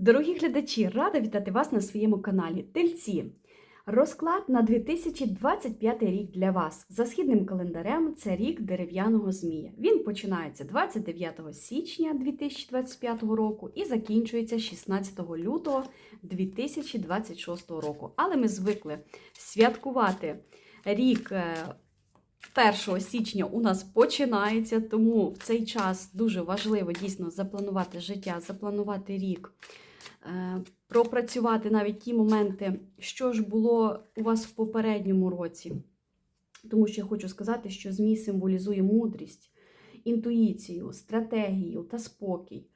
Дорогі глядачі, рада вітати вас на своєму каналі Тельці. Розклад на 2025 рік для вас. За східним календарем це рік дерев'яного змія. Він починається 29 січня 2025 року і закінчується 16 лютого 2026 року. Але ми звикли святкувати рік. е, 1 січня у нас починається, тому в цей час дуже важливо дійсно запланувати життя, запланувати рік, е, пропрацювати навіть ті моменти, що ж було у вас в попередньому році. Тому що я хочу сказати, що Змій символізує мудрість, інтуїцію, стратегію та спокій.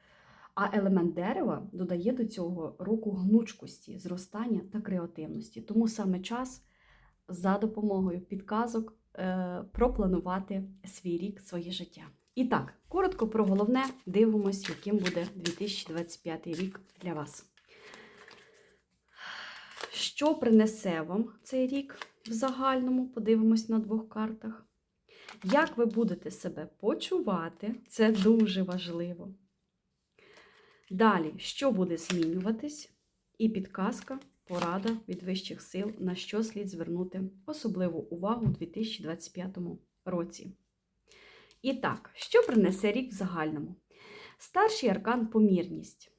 А елемент дерева додає до цього року гнучкості, зростання та креативності. Тому саме час за допомогою підказок е, пропланувати свій рік, своє життя. І так, коротко про головне, дивимось, яким буде 2025 рік для вас. Що принесе вам цей рік в загальному? Подивимось на двох картах. Як ви будете себе почувати, це дуже важливо. Далі, що буде змінюватись? І підказка, порада від вищих сил, на що слід звернути особливу увагу у 2025 році. І так, що принесе рік в загальному? Старший аркан помірність.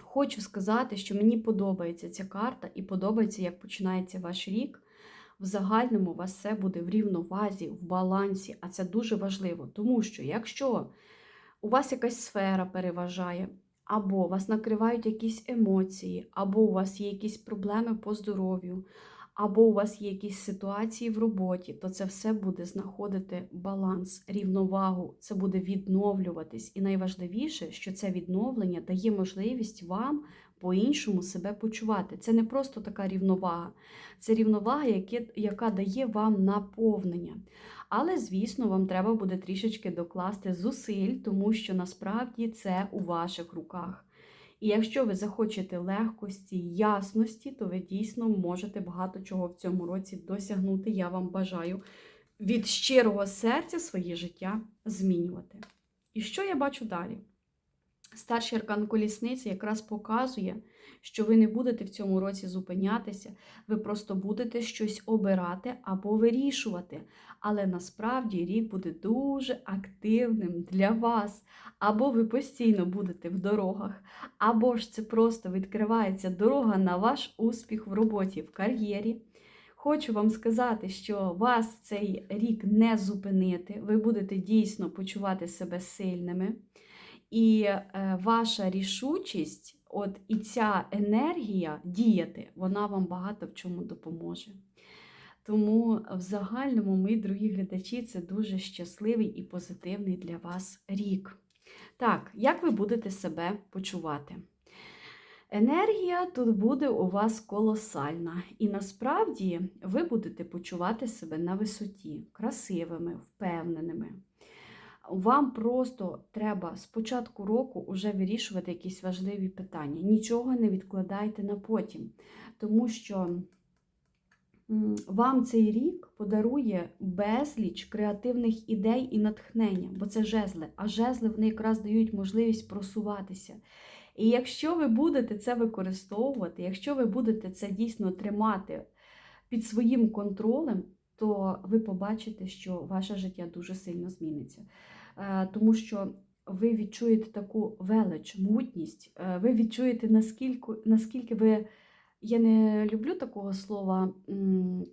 Хочу сказати, що мені подобається ця карта і подобається, як починається ваш рік. В загальному у вас все буде в рівновазі, в балансі, а це дуже важливо, тому що якщо у вас якась сфера переважає, або вас накривають якісь емоції, або у вас є якісь проблеми по здоров'ю, або у вас є якісь ситуації в роботі, то це все буде знаходити баланс, рівновагу, це буде відновлюватись. І найважливіше, що це відновлення дає можливість вам по-іншому себе почувати. Це не просто така рівновага, це рівновага, яка дає вам наповнення. Але, звісно, вам треба буде трішечки докласти зусиль, тому що насправді це у ваших руках. І якщо ви захочете легкості, ясності, то ви дійсно можете багато чого в цьому році досягнути. Я вам бажаю від щирого серця своє життя змінювати. І що я бачу далі? Старший аркан колісниці якраз показує, що ви не будете в цьому році зупинятися, ви просто будете щось обирати або вирішувати. Але насправді рік буде дуже активним для вас. Або ви постійно будете в дорогах, або ж це просто відкривається дорога на ваш успіх в роботі, в кар'єрі. Хочу вам сказати, що вас цей рік не зупинити, ви будете дійсно почувати себе сильними. І е, ваша рішучість, от і ця енергія діяти, вона вам багато в чому допоможе. Тому в загальному, мої дорогі глядачі, це дуже щасливий і позитивний для вас рік. Так, як ви будете себе почувати? Енергія тут буде у вас колосальна, і насправді ви будете почувати себе на висоті, красивими, впевненими. Вам просто треба з початку року вже вирішувати якісь важливі питання. Нічого не відкладайте на потім, тому що вам цей рік подарує безліч креативних ідей і натхнення, бо це жезли, а жезли вони якраз дають можливість просуватися. І якщо ви будете це використовувати, якщо ви будете це дійсно тримати під своїм контролем, то ви побачите, що ваше життя дуже сильно зміниться. Е, Тому що ви відчуєте таку велич, мутність, е, ви відчуєте, наскільки, наскільки ви. Я не люблю такого слова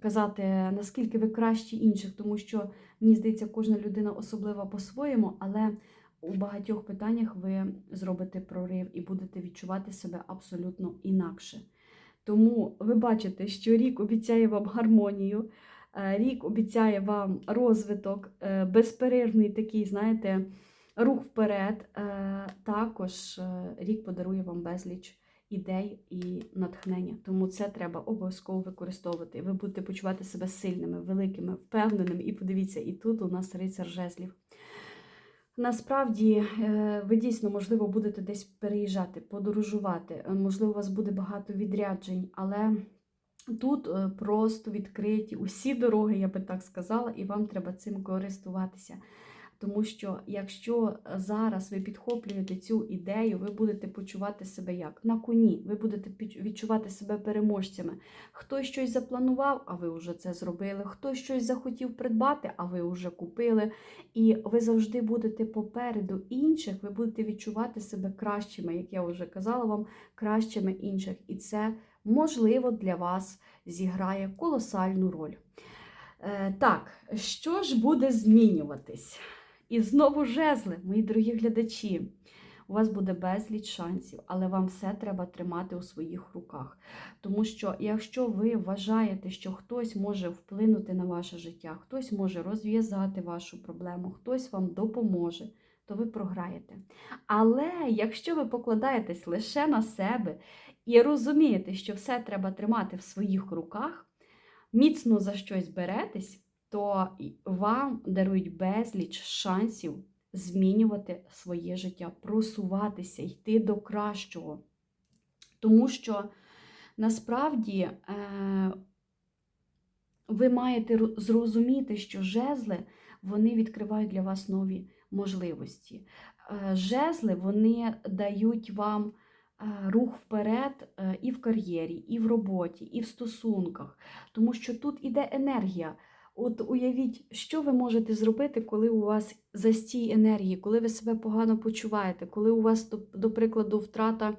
казати, наскільки ви кращі інших, тому що мені здається, кожна людина особлива по-своєму, але у багатьох питаннях ви зробите прорив і будете відчувати себе абсолютно інакше. Тому ви бачите, що рік обіцяє вам гармонію, рік обіцяє вам розвиток, е, безперервний такий, знаєте, рух вперед. Е, Також е, рік подарує вам безліч ідей і натхнення. Тому це треба обов'язково використовувати. Ви будете почувати себе сильними, великими, впевненими. І подивіться, і тут у нас рицар жезлів. Насправді, е, ви дійсно, можливо, будете десь переїжджати, подорожувати, е, можливо, у вас буде багато відряджень, але тут е, просто відкриті усі дороги, я би так сказала, і вам треба цим користуватися. Тому що якщо зараз ви підхоплюєте цю ідею, ви будете почувати себе як? На коні, ви будете відчувати себе переможцями. Хтось щось запланував, а ви вже це зробили. Хтось щось захотів придбати, а ви вже купили. І ви завжди будете попереду інших, ви будете відчувати себе кращими, як я вже казала вам, кращими інших. І це можливо для вас зіграє колосальну роль. Е, так, що ж буде змінюватись? І знову жезли, мої дорогі глядачі. У вас буде безліч шансів, але вам все треба тримати у своїх руках. Тому що, якщо ви вважаєте, що хтось може вплинути на ваше життя, хтось може розв'язати вашу проблему, хтось вам допоможе, то ви програєте. Але якщо ви покладаєтесь лише на себе і розумієте, що все треба тримати в своїх руках, міцно за щось беретесь, то вам дарують безліч шансів змінювати своє життя, просуватися, йти до кращого. Тому що насправді е, ви маєте зрозуміти, що жезли вони відкривають для вас нові можливості. Е, Жезли вони дають вам е, рух вперед е, і в кар'єрі, і в роботі, і в стосунках, тому що тут іде енергія. От уявіть, що ви можете зробити, коли у вас застій енергії, коли ви себе погано почуваєте, коли у вас, до, прикладу, втрата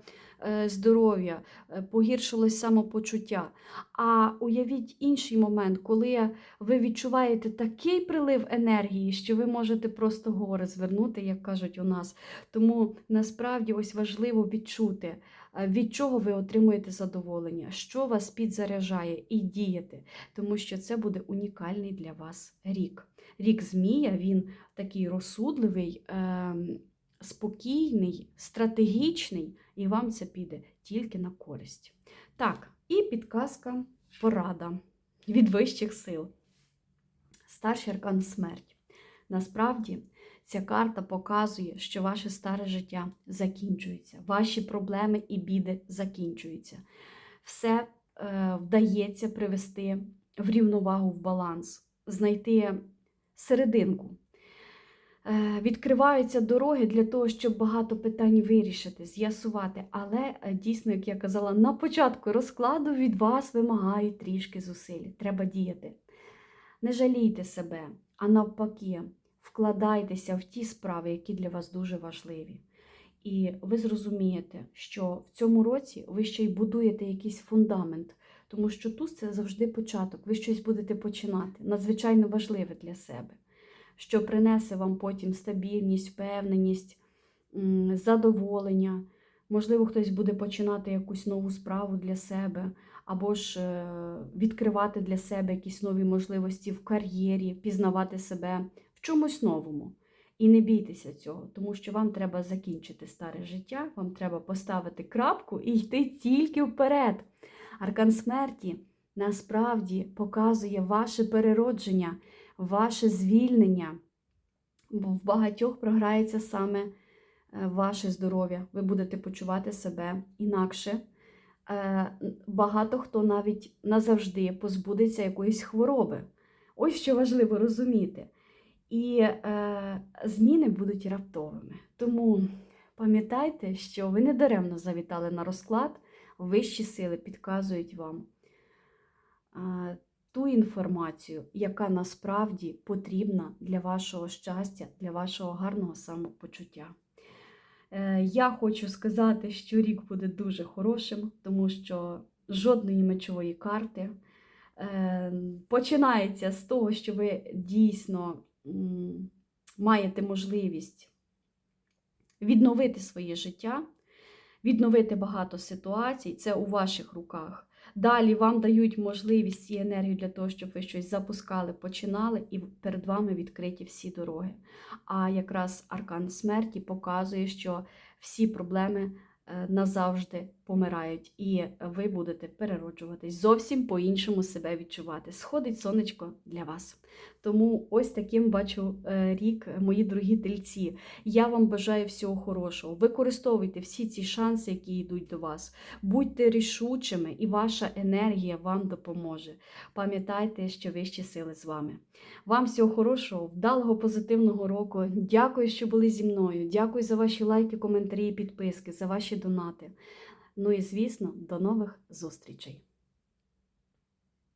здоров'я, е, погіршилось самопочуття. А уявіть інший момент, коли ви відчуваєте такий прилив енергії, що ви можете просто гори звернути, як кажуть у нас. Тому насправді ось важливо відчути, е, від чого ви отримуєте задоволення, що вас підзаряджає, і діяти, тому що це буде унікальний для вас рік. Рік Змія він такий розсудливий, ем, спокійний, стратегічний, і вам це піде тільки на користь. Так, і підказка порада від вищих сил. Старший аркан смерть. Насправді, ця карта показує, що ваше старе життя закінчується, ваші проблеми і біди закінчуються. Все е, вдається привести в рівновагу, в баланс, знайти серединку. Е, Відкриваються дороги для того, щоб багато питань вирішити, з'ясувати. Але е, дійсно, як я казала, на початку розкладу від вас вимагають трішки зусиль. Треба діяти. Не жалійте себе, а навпаки, вкладайтеся в ті справи, які для вас дуже важливі. І ви зрозумієте, що в цьому році ви ще й будуєте якийсь фундамент, тому що туз це завжди початок. Ви щось будете починати, надзвичайно важливе для себе, що принесе вам потім стабільність, впевненість, задоволення. Можливо, хтось буде починати якусь нову справу для себе, або ж е, відкривати для себе якісь нові можливості в кар'єрі, пізнавати себе в чомусь новому. І не бійтеся цього, тому що вам треба закінчити старе життя, вам треба поставити крапку і йти тільки вперед. Аркан смерті насправді показує ваше переродження, ваше звільнення. Бо в багатьох програється саме е, ваше здоров'я. Ви будете почувати себе інакше. Е, Багато хто навіть назавжди позбудеться якоїсь хвороби. Ось що важливо розуміти. І е, зміни будуть раптовими. Тому пам'ятайте, що ви не даремно завітали на розклад, вищі сили підказують вам ту інформацію, яка насправді потрібна для вашого щастя, для вашого гарного самопочуття. Е, я хочу сказати, що рік буде дуже хорошим, тому що жодної мечової карти. Е, Починається з того, що ви дійсно маєте можливість відновити своє життя, відновити багато ситуацій, це у ваших руках. Далі вам дають можливість і енергію для того, щоб ви щось запускали, починали, і перед вами відкриті всі дороги. А якраз аркан смерті показує, що всі проблеми е, назавжди помирають, і ви будете перероджуватись, зовсім по-іншому себе відчувати. Сходить сонечко для вас. Тому ось таким бачу е, рік, мої дорогі тельці. Я вам бажаю всього хорошого. Використовуйте всі ці шанси, які йдуть до вас. Будьте рішучими, і ваша енергія вам допоможе. Пам'ятайте, що вищі сили з вами. Вам всього хорошого, вдалого позитивного року. Дякую, що були зі мною. Дякую за ваші лайки, коментарі, підписки, за ваші донати. Ну і звісно, до нових зустрічей!